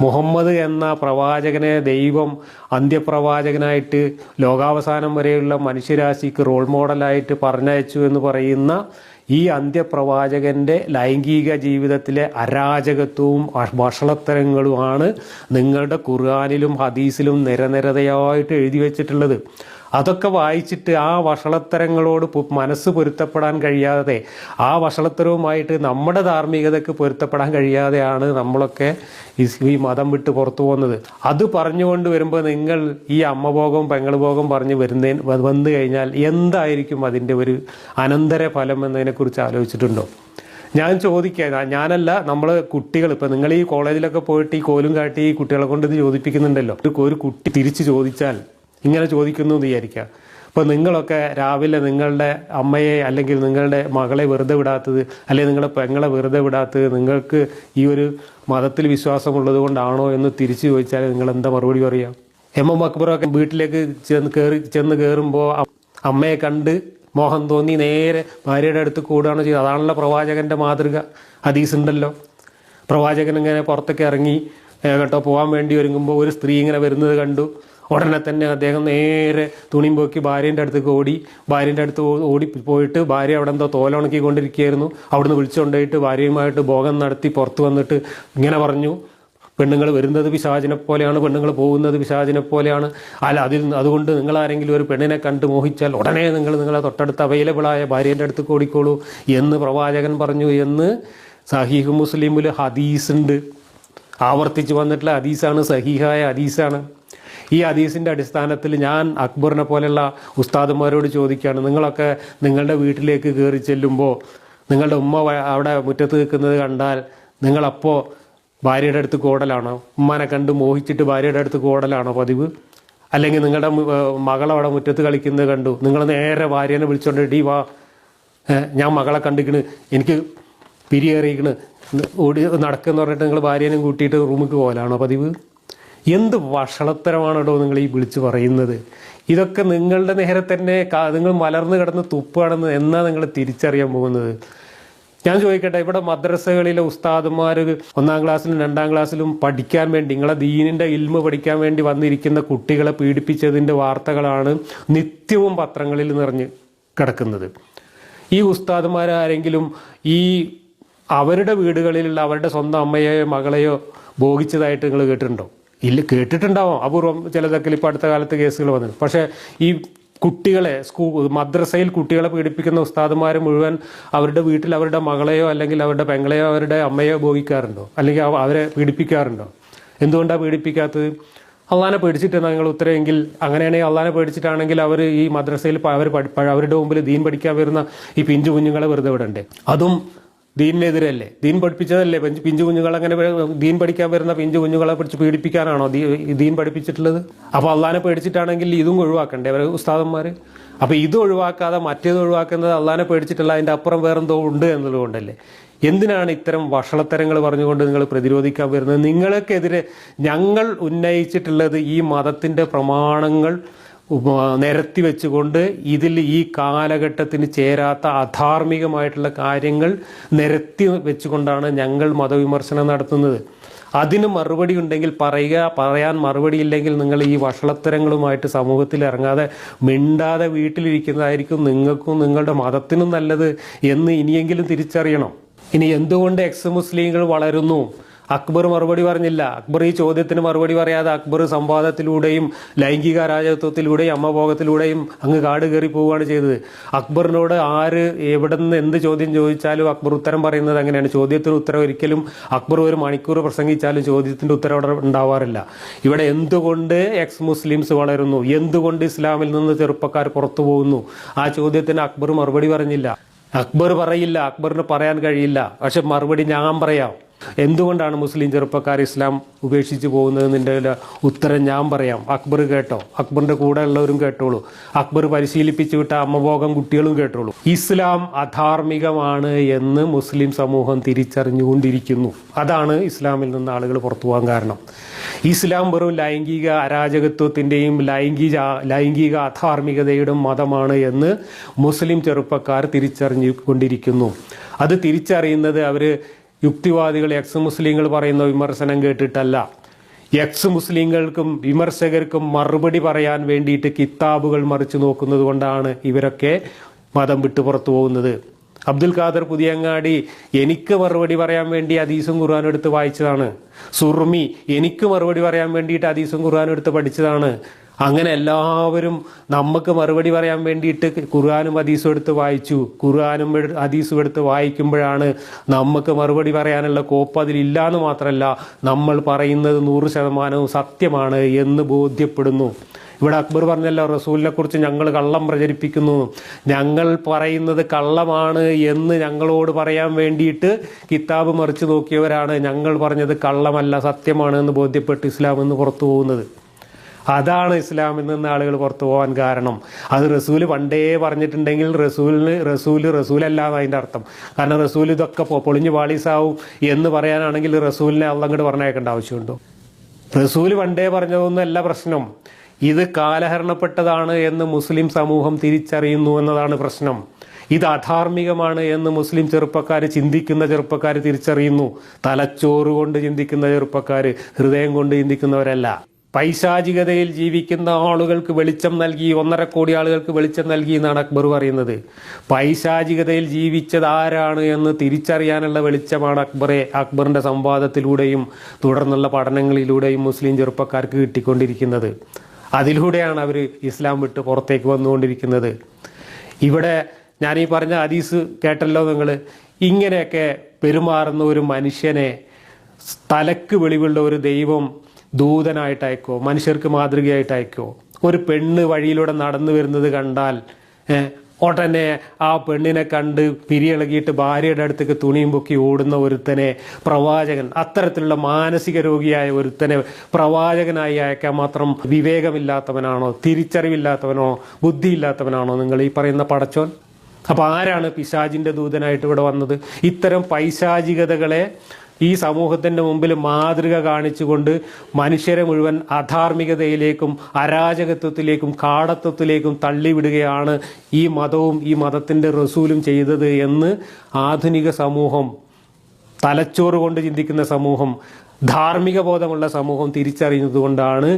മുഹമ്മദ് എന്ന പ്രവാചകനെ ദൈവം അന്ത്യപ്രവാചകനായിട്ട് ലോകാവസാനം വരെയുള്ള മനുഷ്യരാശിക്ക് റോൾ മോഡലായിട്ട് പറഞ്ഞയച്ചു എന്ന് പറയുന്ന ഈ അന്ത്യപ്രവാചകന്റെ ലൈംഗിക ജീവിതത്തിലെ അരാജകത്വവും ഭക്ഷണത്തരങ്ങളുമാണ് നിങ്ങളുടെ ഖുർആാനിലും ഹദീസിലും നിരനിരതയായിട്ട് എഴുതി വെച്ചിട്ടുള്ളത്. അതൊക്കെ വായിച്ചിട്ട് ആ വഷളത്തരങ്ങളോട് മനസ്സ് പൊരുത്തപ്പെടാൻ കഴിയാതെ ആ വഷളത്തരവുമായിട്ട് നമ്മുടെ ധാർമ്മികതയ്ക്ക് പൊരുത്തപ്പെടാൻ കഴിയാതെയാണ് നമ്മളൊക്കെ ഈ- മതം വിട്ട് പുറത്തു പോകുന്നത്. അത് പറഞ്ഞുകൊണ്ട് വരുമ്പോൾ നിങ്ങൾ ഈ അമ്മഭോഗം പെങ്ങളുഭോഗം പറഞ്ഞ് വരുന്നതിന് വ- വന്നു കഴിഞ്ഞാൽ എന്തായിരിക്കും അതിന്റെ ഒരു അനന്തര ഫലം എന്നതിനെക്കുറിച്ച് ആലോചിച്ചിട്ടുണ്ടോ? ഞാൻ ചോദിക്കുക ഞാനല്ല നമ്മൾ കുട്ടികൾ. ഇപ്പം നിങ്ങൾ ഈ കോളേജിലൊക്കെ പോയിട്ട് ഈ കോലും കാട്ടി ഈ കുട്ടികളെ കൊണ്ട് ഇത് ചോദിപ്പിക്കുന്നുണ്ടല്ലോ. ഒരു കുട്ടി തിരിച്ച് ചോദിച്ചാൽ ഇങ്ങനെ ചോദിക്കുന്നു എന്ന് വിചാരിക്കുക. അപ്പോൾ നിങ്ങളൊക്കെ രാവിലെ നിങ്ങളുടെ അമ്മയെ അല്ലെങ്കിൽ നിങ്ങളുടെ മകളെ വെറുതെ വിടാത്തത് അല്ലെങ്കിൽ നിങ്ങളുടെ പെങ്ങളെ വെറുതെ വിടാത്തത് നിങ്ങൾക്ക് ഈ ഒരു മതത്തിൽ വിശ്വാസമുള്ളത് കൊണ്ടാണോ എന്ന് തിരിച്ചു ചോദിച്ചാൽ നിങ്ങൾ എന്താ മറുപടി പറയുക? എം എം അക്ബറൊക്കെ വീട്ടിലേക്ക് ചെന്ന് കയറി ചെന്ന് കയറുമ്പോൾ അമ്മയെ കണ്ട് മോഹം തോന്നി നേരെ ഭാര്യയുടെ അടുത്ത് കൂടുകയാണ് ചെയ്തത്. അതാണല്ലോ പ്രവാചകന്റെ മാതൃക. ഹദീസ് ഉണ്ടല്ലോ. പ്രവാചകൻ ഇങ്ങനെ പുറത്തൊക്കെ ഇറങ്ങി കേട്ടോ പോകാൻ വേണ്ടി ഒരുങ്ങുമ്പോൾ ഒരു സ്ത്രീ ഇങ്ങനെ വരുന്നത് കണ്ടു. ഉടനെ തന്നെ അദ്ദേഹം നേരെ തുണിയും പോക്കി ഭാര്യന്റെ അടുത്തേക്ക് ഓടി. ഭാര്യന്റെ അടുത്ത് ഓടി പോയിട്ട് ഭാര്യ അവിടെ എന്തോ തോലുണക്കിക്കൊണ്ടിരിക്കുകയായിരുന്നു. അവിടുന്ന് വിളിച്ചുകൊണ്ടുപോയിട്ട് ഭാര്യയുമായിട്ട് ഭോഗം നടത്തി പുറത്ത് വന്നിട്ട് ഇങ്ങനെ പറഞ്ഞു പെണ്ണുങ്ങൾ വരുന്നത് പിശാചിനെ പോലെയാണ് പെണ്ണുങ്ങൾ പോകുന്നത് പിശാചിനെ പോലെയാണ്. അല്ല അതിൽ അതുകൊണ്ട് നിങ്ങൾ ആരെങ്കിലും ഒരു പെണ്ണിനെ കണ്ട് മോഹിച്ചാൽ ഉടനെ നിങ്ങൾ നിങ്ങളെ തൊട്ടടുത്ത് അവൈലബിളായ ഭാര്യേന്റെ അടുത്ത് ഓടിക്കോളൂ എന്ന് പ്രവാചകൻ പറഞ്ഞു എന്ന് സഹീഹ് മുസ്ലിമിൽ ഹദീസ് ഉണ്ട്. ആവർത്തിച്ച് വന്നിട്ടുള്ള ഹദീസാണ് സഹീഹായ ഹദീസാണ്. ഈ ഹദീസിന്റെ അടിസ്ഥാനത്തിൽ ഞാൻ അക്ബറിനെ പോലെയുള്ള ഉസ്താദന്മാരോട് ചോദിക്കുകയാണ് നിങ്ങളൊക്കെ നിങ്ങളുടെ വീട്ടിലേക്ക് കയറി ചെല്ലുമ്പോൾ നിങ്ങളുടെ ഉമ്മ അവിടെ മുറ്റത്ത് നിൽക്കുന്നത് കണ്ടാൽ നിങ്ങളപ്പോൾ ഭാര്യയുടെ അടുത്ത് കോടലാണോ? ഉമ്മനെ കണ്ട് മോഹിച്ചിട്ട് ഭാര്യയുടെ അടുത്ത് കോടലാണോ പതിവ്? അല്ലെങ്കിൽ നിങ്ങളുടെ മകളവിടെ മുറ്റത്ത് കളിക്കുന്നത് കണ്ടു നിങ്ങൾ നേരെ ഭാര്യനെ വിളിച്ചോണ്ട് ഡി വാ ഞാൻ മകളെ കണ്ടിക്കണ് എനിക്ക് പിരിയേറിയിക്കണ് ഓടി നടക്കുന്ന പറഞ്ഞിട്ട് നിങ്ങൾ ഭാര്യനെയും കൂട്ടിയിട്ട് റൂമിൽ പോകലാണോ പതിവ്? എന്ത് വഷളത്തരമാണോ നിങ്ങൾ ഈ വിളിച്ച് പറയുന്നത്? ഇതൊക്കെ നിങ്ങളുടെ നേരെ തന്നെ നിങ്ങൾ മലർന്നു കിടന്ന് തുപ്പാണെന്ന് എന്നാ നിങ്ങൾ തിരിച്ചറിയാൻ പോകുന്നത്? ഞാൻ ചോദിക്കട്ടെ ഇവിടെ മദ്രസകളിലെ ഉസ്താദുമാർ ഒന്നാം ക്ലാസ്സിലും രണ്ടാം ക്ലാസ്സിലും പഠിക്കാൻ വേണ്ടി നിങ്ങളെ ദീനിന്റെ ഇൽമ പഠിക്കാൻ വേണ്ടി വന്നിരിക്കുന്ന കുട്ടികളെ പീഡിപ്പിച്ചതിന്റെ വാർത്തകളാണ് നിത്യവും പത്രങ്ങളിൽ നിറഞ്ഞ് കിടക്കുന്നത്. ഈ ഉസ്താദുമാരാരെങ്കിലും ഈ അവരുടെ വീടുകളിലുള്ള അവരുടെ സ്വന്തം അമ്മയെയോ മകളെയോ ഭോഗിച്ചതായിട്ട് നിങ്ങൾ കേട്ടിട്ടുണ്ടോ? ഇല്ല കേട്ടിട്ടുണ്ടാവും. അപൂർവം ചിലതൊക്കെ ഇപ്പോൾ അടുത്ത കാലത്ത് കേസുകൾ വന്നു പക്ഷേ ഈ കുട്ടികളെ സ്കൂ മദ്രസയിൽ കുട്ടികളെ പീഡിപ്പിക്കുന്ന ഉസ്താദുമാർ മുഴുവൻ അവരുടെ വീട്ടിൽ അവരുടെ മകളെയോ അല്ലെങ്കിൽ അവരുടെ പെങ്ങളെയോ അവരുടെ അമ്മയോ ഉപയോഗിക്കാറുണ്ടോ അല്ലെങ്കിൽ അവരെ പീഡിപ്പിക്കാറുണ്ടോ? എന്തുകൊണ്ടാണ് പീഡിപ്പിക്കാത്തത്? അള്ളാനെ പേടിച്ചിട്ടാണ് നിങ്ങൾ ഉത്തരമെങ്കിൽ അങ്ങനെയാണെങ്കിൽ അള്ളാനെ പേടിച്ചിട്ടാണെങ്കിൽ അവർ ഈ മദ്രസയിൽ അവർ അവരുടെ മുമ്പിൽ ദീൻ പഠിക്കാൻ വരുന്ന ഈ പിഞ്ചു കുഞ്ഞുങ്ങളെ വെറുതെ വിടണ്ടേ? അതും ദീനിനെതിരല്ലേ? ദീൻ പഠിപ്പിച്ചതല്ലേ? പിഞ്ചു കുഞ്ഞുങ്ങൾ അങ്ങനെ ദീൻ പഠിക്കാൻ വരുന്ന പിഞ്ചു കുഞ്ഞുങ്ങളെ പിടിച്ച് പീഡിപ്പിക്കാനാണോ ദീൻ പഠിപ്പിച്ചിട്ടുള്ളത്? അപ്പോൾ അള്ളാനെ പേടിച്ചിട്ടാണെങ്കിൽ ഇതും ഒഴിവാക്കണ്ടേ അവർ ഉസ്താദന്മാർ അപ്പോൾ ഇത് ഒഴിവാക്കാതെ മറ്റേത് ഒഴിവാക്കുന്നത് അള്ളാനെ പേടിച്ചിട്ടുള്ള അതിന്റെ അപ്പുറം വേറെന്തോ ഉണ്ട് എന്നുള്ളതുകൊണ്ടല്ലേ? എന്തിനാണ് ഇത്തരം വഷളത്തരങ്ങൾ പറഞ്ഞുകൊണ്ട് നിങ്ങൾ പ്രതിരോധിക്കാൻ വരുന്നത്? നിങ്ങൾക്കെതിരെ ഞങ്ങൾ ഉന്നയിച്ചിട്ടുള്ളത് ഈ മതത്തിന്റെ പ്രമാണങ്ങൾ നിരത്തി വെച്ചുകൊണ്ട് ഇതിൽ ഈ കാലഘട്ടത്തിന് ചേരാത്ത അധാർമികമായിട്ടുള്ള കാര്യങ്ങൾ നിരത്തി വെച്ചുകൊണ്ടാണ് ഞങ്ങൾ മതവിമർശനം നടത്തുന്നത്. അതിന് മറുപടി ഉണ്ടെങ്കിൽ പറയുക പറയാൻ മറുപടി ഇല്ലെങ്കിൽ നിങ്ങൾ ഈ വഷളത്തരങ്ങളുമായിട്ട് സമൂഹത്തിൽ ഇറങ്ങാതെ മിണ്ടാതെ വീട്ടിലിരിക്കുന്നതായിരിക്കും നിങ്ങൾക്കും നിങ്ങളുടെ മതത്തിനും നല്ലത് എന്ന് ഇനിയെങ്കിലും തിരിച്ചറിയണം. ഇനി എന്തുകൊണ്ട് എക്സ് മുസ്ലിങ്ങൾ വളരുന്നു? അക്ബർ മറുപടി പറഞ്ഞില്ല. അക്ബർ ഈ ചോദ്യത്തിന് മറുപടി പറയാതെ അക്ബർ സംവാദത്തിലൂടെയും ലൈംഗിക അരാജകത്വത്തിലൂടെയും അമ്മഭോഗത്തിലൂടെയും അങ്ങ് കാട് കയറി പോവുകയാണ് ചെയ്തത്. അക്ബറിനോട് ആര് എവിടെ നിന്ന് എന്ത് ചോദ്യം ചോദിച്ചാലും അക്ബർ ഉത്തരം പറയുന്നത് അങ്ങനെയാണ്. ചോദ്യത്തിന് ഉത്തരം ഒരിക്കലും അക്ബർ ഒരു മണിക്കൂർ പ്രസംഗിച്ചാലും ചോദ്യത്തിന്റെ ഉത്തരം അവിടെ ഉണ്ടാവാറില്ല. ഇവിടെ എന്തുകൊണ്ട് എക്സ് മുസ്ലിംസ് വളരുന്നു? എന്തുകൊണ്ട് ഇസ്ലാമിൽ നിന്ന് ചെറുപ്പക്കാർ പുറത്തു പോകുന്നു? ആ ചോദ്യത്തിന് അക്ബർ മറുപടി പറഞ്ഞില്ല. അക്ബർ പറയില്ല. അക്ബറിന് പറയാൻ കഴിയില്ല. പക്ഷെ മറുപടി ഞാൻ പറയാം. എന്തുകൊണ്ടാണ് മുസ്ലിം ചെറുപ്പക്കാർ ഇസ്ലാം ഉപേക്ഷിച്ച് പോകുന്നതിന്റെ ഉത്തരം ഞാൻ പറയാം. അക്ബർ കേട്ടോ. അക്ബറിന്റെ കൂടെ ഉള്ളവരും കേട്ടോളൂ. അക്ബർ പരിശീലിപ്പിച്ചു വിട്ട അമ്മഭോഗം കുട്ടികളും കേട്ടോളൂ. ഇസ്ലാം അധാർമികമാണ് എന്ന് മുസ്ലിം സമൂഹം തിരിച്ചറിഞ്ഞുകൊണ്ടിരിക്കുന്നു. അതാണ് ഇസ്ലാമിൽ നിന്ന് ആളുകൾ പുറത്തു പോകാൻ കാരണം. ഇസ്ലാം വെറും ലൈംഗിക അരാജകത്വത്തിന്റെയും ലൈംഗിക ലൈംഗിക അധാർമികതയുടെ മതമാണ് എന്ന് മുസ്ലിം ചെറുപ്പക്കാർ തിരിച്ചറിഞ്ഞുകൊണ്ടിരിക്കുന്നു. അത് തിരിച്ചറിയുന്നത് അവർ യുക്തിവാദികൾ എക്സ് മുസ്ലിങ്ങൾ പറയുന്ന വിമർശനം കേട്ടിട്ടല്ല. എക്സ് മുസ്ലിങ്ങൾക്കും വിമർശകർക്കും മറുപടി പറയാൻ വേണ്ടിയിട്ട് കിതാബുകൾ മറിച്ചു നോക്കുന്നത് കൊണ്ടാണ് ഇവരൊക്കെ മതം വിട്ടു പുറത്തു പോകുന്നത്. അബ്ദുൽ ഖാദർ പുതിയങ്ങാടി എനിക്ക് മറുപടി പറയാൻ വേണ്ടി അദീസും ഖുർആാനും എടുത്ത് വായിച്ചതാണ്. സുർമി എനിക്ക് മറുപടി പറയാൻ വേണ്ടിയിട്ട് അദീസും ഖുർആാനും എടുത്ത് പഠിച്ചതാണ്. അങ്ങനെ എല്ലാവരും നമുക്ക് മറുപടി പറയാൻ വേണ്ടിയിട്ട് ഖുർആാനും ഹദീസും എടുത്ത് വായിച്ചു. ഖുർആാനും അദീസും എടുത്ത് വായിക്കുമ്പോഴാണ് നമുക്ക് മറുപടി പറയാനുള്ള കോപ്പ് അതിലില്ല എന്ന് മാത്രമല്ല നമ്മൾ പറയുന്നത് നൂറ് ശതമാനവും സത്യമാണ് എന്ന് ബോധ്യപ്പെടുന്നു. ഇവിടെ അക്ബർ പറഞ്ഞല്ലോ റസൂലിനെ കുറിച്ച് ഞങ്ങൾ കള്ളം പ്രചരിപ്പിക്കുന്നു. ഞങ്ങൾ പറയുന്നത് കള്ളമാണ് എന്ന് ഞങ്ങളോട് പറയാൻ വേണ്ടിയിട്ട് കിതാബ് മറിച്ച് നോക്കിയവരാണ് ഞങ്ങൾ പറഞ്ഞത് കള്ളമല്ല സത്യമാണ് എന്ന് ബോധ്യപ്പെട്ട് ഇസ്ലാം എന്ന് പുറത്തു പോകുന്നത്. അതാണ് ഇസ്ലാമിൽ നിന്ന് ആളുകൾ പുറത്തു പോകാൻ കാരണം. അത് റസൂൽ പണ്ടേ പറഞ്ഞിട്ടുണ്ടെങ്കിൽ റസൂലിന് റസൂൽ റസൂലല്ലാന്ന് അതിന്റെ അർത്ഥം. കാരണം റസൂൽ ഇതൊക്കെ പൊളിഞ്ഞു പാളീസാവും എന്ന് പറയാനാണെങ്കിൽ റസൂലിനെ അള്ളങ്ങോട്ട് പറഞ്ഞേക്കേണ്ട ആവശ്യമുണ്ടോ? റസൂൽ പണ്ടേ പറഞ്ഞതൊന്നുമല്ല പ്രശ്നം. ഇത് കാലഹരണപ്പെട്ടതാണ് എന്ന് മുസ്ലിം സമൂഹം തിരിച്ചറിയുന്നു എന്നതാണ് പ്രശ്നം. ഇത് അധാർമികമാണ് എന്ന് മുസ്ലിം ചെറുപ്പക്കാർ ചിന്തിക്കുന്ന ചെറുപ്പക്കാർ തിരിച്ചറിയുന്നു. തലച്ചോറ് കൊണ്ട് ചിന്തിക്കുന്ന ചെറുപ്പക്കാർ ഹൃദയം കൊണ്ട് ചിന്തിക്കുന്നവരല്ല. പൈശാചികതയിൽ ജീവിക്കുന്ന ആളുകൾക്ക് വെളിച്ചം നൽകി ഒന്നര കോടി ആളുകൾക്ക് വെളിച്ചം നൽകി എന്നാണ് അക്ബർ പറയുന്നത്. പൈശാചികതയിൽ ജീവിച്ചത് ആരാണ് എന്ന് തിരിച്ചറിയാനുള്ള വെളിച്ചമാണ് അക്ബറെ അക്ബറിന്റെ സംവാദത്തിലൂടെയും തുടർന്നുള്ള പഠനങ്ങളിലൂടെയും മുസ്ലിം ചെറുപ്പക്കാർക്ക് കിട്ടിക്കൊണ്ടിരിക്കുന്നത്. അതിലൂടെയാണ് അവർ ഇസ്ലാം വിട്ട് പുറത്തേക്ക് വന്നുകൊണ്ടിരിക്കുന്നത്. ഇവിടെ ഞാൻ ഈ പറഞ്ഞ ഹദീസ് കേട്ടല്ലോ നിങ്ങൾ ഇങ്ങനെയൊക്കെ പെരുമാറുന്ന ഒരു മനുഷ്യനെ തലക്ക് വെളിവുള്ള ഒരു ദൈവം ദൂതനായിട്ട് അയക്കോ മനുഷ്യർക്ക് മാതൃകയായിട്ട് അയക്കോ ഒരു പെണ്ണ് വഴിയിലൂടെ നടന്നു വരുന്നത് കണ്ടാൽ ഉടനെ ആ പെണ്ണിനെ കണ്ട് പിരിയിളകിയിട്ട് ഭാര്യയുടെ അടുത്തേക്ക് തുണിയും പൊക്കി ഓടുന്ന ഒരുത്തനെ പ്രവാചകൻ അത്തരത്തിലുള്ള മാനസിക രോഗിയായ ഒരുത്തനെ പ്രവാചകനായി അയക്കാൻ മാത്രം വിവേകമില്ലാത്തവനാണോ തിരിച്ചറിവില്ലാത്തവനോ ബുദ്ധിയില്ലാത്തവനാണോ നിങ്ങൾ ഈ പറയുന്ന പടച്ചോൻ? അപ്പൊ ആരാണ് പിശാജിന്റെ ദൂതനായിട്ട് ഇവിടെ വന്നത്? ഇത്തരം പൈശാചികതകളെ ഈ സമൂഹത്തിന്റെ മുമ്പിൽ മാതൃക കാണിച്ചുകൊണ്ട് മനുഷ്യരെ മുഴുവൻ അധാർമികതയിലേക്കും അരാജകത്വത്തിലേക്കും കാടത്വത്തിലേക്കും തള്ളിവിടുകയാണ് ഈ മതവും ഈ മതത്തിന്റെ റസൂലും ചെയ്തത് എന്ന് ആധുനിക സമൂഹം തലച്ചോറ് കൊണ്ട് ചിന്തിക്കുന്ന സമൂഹം ധാർമ്മിക ബോധമുള്ള സമൂഹം തിരിച്ചറിയുന്നതുകൊണ്ടാണ്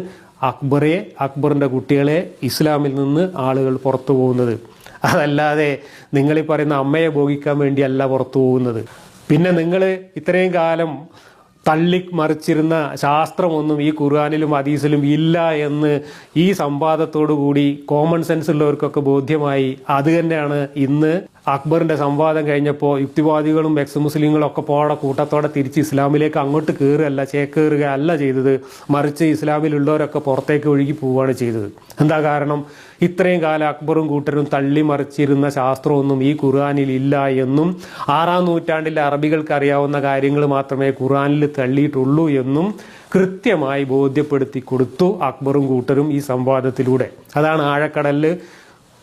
അക്ബറെ അക്ബറിന്റെ കുട്ടികളെ ഇസ്ലാമിൽ നിന്ന് ആളുകൾ പുറത്തു പോകുന്നത്. അതല്ലാതെ നിങ്ങളീ പറയുന്ന അമ്മയെ ഭോഗിക്കാൻ വേണ്ടിയല്ല പുറത്തു പോകുന്നത്. പിന്നെ നിങ്ങൾ ഇത്രയും കാലം തള്ളി മറിച്ചിരുന്ന ശാസ്ത്രമൊന്നും ഈ ഖുർആാനിലും ഹദീസിലും ഇല്ല എന്ന് ഈ സംവാദത്തോടു കൂടി കോമൺ സെൻസ് ഉള്ളവർക്കൊക്കെ ബോധ്യമായി. അത് തന്നെയാണ് ഇന്ന് അക്ബറിന്റെ സംവാദം കഴിഞ്ഞപ്പോൾ യുക്തിവാദികളും എക്സ് മുസ്ലിങ്ങളും ഒക്കെ പോടെ കൂട്ടത്തോടെ തിരിച്ച് ഇസ്ലാമിലേക്ക് അങ്ങോട്ട് കയറുകയല്ല ചേക്കേറുക അല്ല ചെയ്തത്. മറിച്ച് ഇസ്ലാമിലുള്ളവരൊക്കെ പുറത്തേക്ക് ഒഴുകി പോവുകയാണ് ചെയ്തത്. എന്താ കാരണം? ഇത്രയും കാലം അക്ബറും കൂട്ടരും തള്ളി മറിച്ചിരുന്ന ശാസ്ത്രമൊന്നും ഈ ഖുർആാനിൽ ഇല്ല എന്നും ആറാം നൂറ്റാണ്ടിലെ അറബികൾക്ക് അറിയാവുന്ന കാര്യങ്ങൾ മാത്രമേ ഖുർആാനിൽ തള്ളിയിട്ടുള്ളൂ എന്നും കൃത്യമായി ബോധ്യപ്പെടുത്തി കൊടുത്തു അക്ബറും കൂട്ടരും ഈ സംവാദത്തിലൂടെ. അതാണ് ആഴക്കടലിൽ